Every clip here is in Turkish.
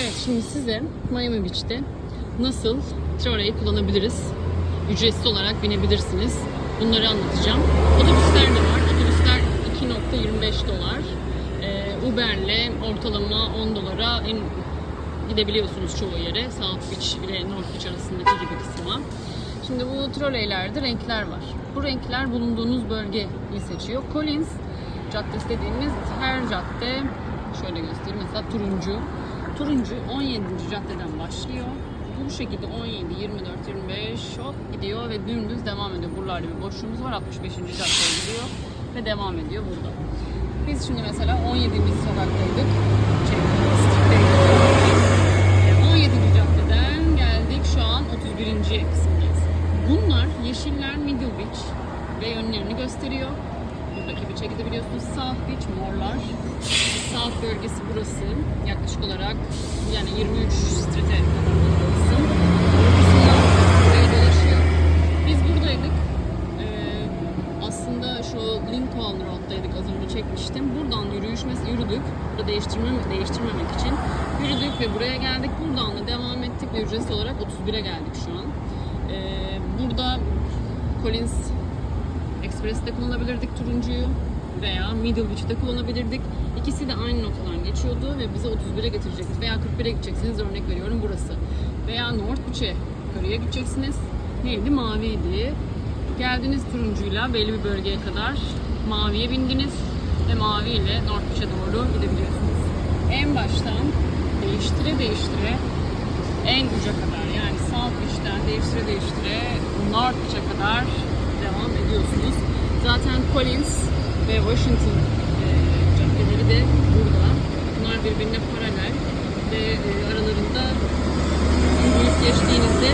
Evet şimdi size Miami Beach'te nasıl trolley kullanabiliriz? Ücretsiz olarak binebilirsiniz. Bunları anlatacağım. Otobüsler de var. Otobüsler 2.25 dolar. Ee, Uber'le ortalama 10 dolara in, gidebiliyorsunuz çoğu yere. South Beach ile North Beach arasındaki gibi kısma. Şimdi bu trolleylerde renkler var. Bu renkler bulunduğunuz bölgeyi seçiyor. Collins Caddesi dediğimiz her cadde şöyle göstereyim mesela turuncu. Turuncu 17. caddeden başlıyor. Bu şekilde 17, 24, 25 hop gidiyor ve dümdüz devam ediyor. Buralarda bir boşluğumuz var. 65. caddeye gidiyor ve devam ediyor burada. Biz şimdi mesela 17. sokaktaydık. Şey, street'teydik. 17. caddeden geldik şu an 31. kısımdayız. Bunlar yeşiller Middle Beach ve yönlerini gösteriyor. Buradaki beach'e gidebiliyorsunuz. South Beach morlar. South bölgesi burası. Yaklaşık olarak yani 23 street'e kadar bir kısım. Bu kısımlar buraya dolaşıyor. Biz buradaydık. Ee, aslında şu Lincoln Road'daydık az önce çekmiştim. Buradan yürüyüş yürüdük. Burada değiştirme, değiştirmemek için yürüdük ve buraya geldik. Buradan da devam ettik ve ücretsiz olarak 31'e geldik şu an. Ee, burada Collins Express'te kullanabilirdik turuncuyu veya Middle Beach'te kullanabilirdik. İkisi de aynı noktadan geçiyordu ve bizi 31'e getirecekti. Veya 41'e gideceksiniz örnek veriyorum burası. Veya North Beach'e yukarıya gideceksiniz. Neydi? Maviydi. Geldiniz turuncuyla belli bir bölgeye kadar maviye bindiniz ve mavi ile North Beach'e doğru gidebiliyorsunuz. En baştan değiştire değiştire en uca kadar yani South Beach'ten değiştire değiştire North Beach'e kadar devam ediyorsunuz. Zaten Collins ve Washington e, caddeleri de burada. Bunlar birbirine paralel ve e, aralarında yürüyüp geçtiğinizde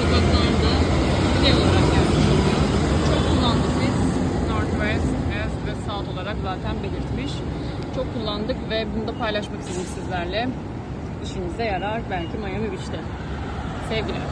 sokaklarda şey olarak gelmiş oluyor. Çok kullandık biz. Northwest, West ve South olarak zaten belirtmiş. Çok kullandık ve bunu da paylaşmak istedim sizlerle. İşinize yarar belki Miami Beach'te. Sevgiler.